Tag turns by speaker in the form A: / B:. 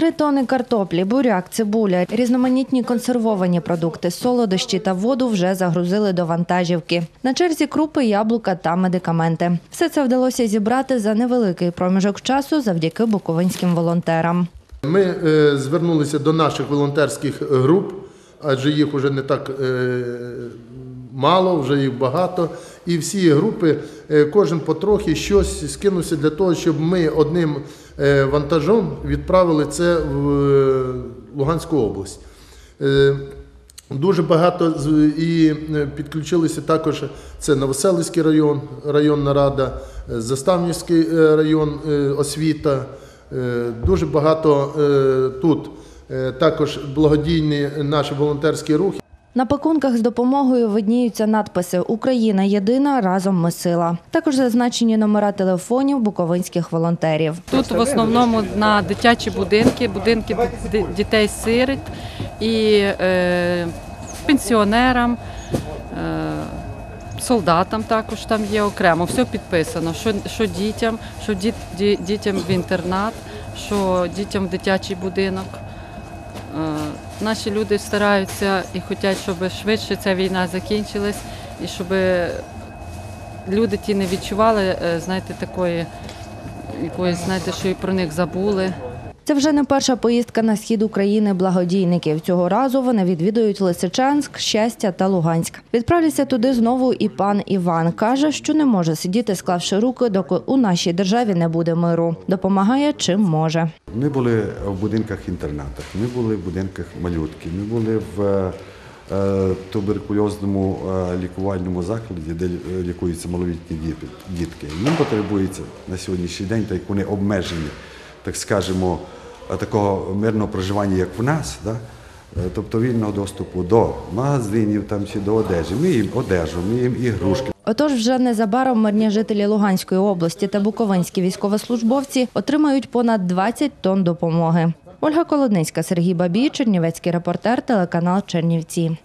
A: Три тони картоплі, буряк, цибуля, різноманітні консервовані продукти, солодощі та воду вже загрузили до вантажівки. На черзі крупи, яблука та медикаменти. Все це вдалося зібрати за невеликий проміжок часу завдяки буковинським волонтерам.
B: Ми е, звернулися до наших волонтерських груп, адже їх вже не так е, мало, вже їх багато. І всі групи, е, кожен потрохи щось скинувся для того, щоб ми одним е, вантажом відправили це в е, Луганську область. Дуже багато і підключилися також це Новоселицький район, районна рада, Заставнівський район, освіта. Дуже багато тут також благодійні наші волонтерські рухи.
A: На пакунках з допомогою видніються надписи Україна єдина, разом ми сила. Також зазначені номера телефонів буковинських волонтерів.
C: Тут в основному на дитячі будинки, будинки дітей сиріт і е, пенсіонерам, е, солдатам також там є окремо. Все підписано, що, що дітям, що діт, дітям в інтернат, що дітям в дитячий будинок. Е, Наші люди стараються і хочуть, щоб швидше ця війна закінчилась, і щоб люди ті не відчували, е, знаєте, такої якоїсь, знаєте, що і про них забули.
A: Це вже не перша поїздка на схід України благодійників. Цього разу вони відвідують Лисичанськ, Щастя та Луганськ. Відправляться туди знову і пан Іван. Каже, що не може сидіти, склавши руки, доки у нашій державі не буде миру. Допомагає чим може.
D: Ми були в будинках-інтернатах, ми були в будинках малютки, ми були в е, туберкульозному е, лікувальному закладі, де е, лікуються малолітні дітки. Їм потребується на сьогоднішній день, так як вони обмежені, так скажемо, такого мирного проживання, як в нас, да? е, тобто вільного доступу до магазинів там, чи до одежі. Ми їм одежу, ми їм ігрушки.
A: Отож, вже незабаром мирні жителі Луганської області та буковинські військовослужбовці отримають понад 20 тонн допомоги. Ольга Колодницька, Сергій Бабій, Чернівецький репортер, телеканал Чернівці.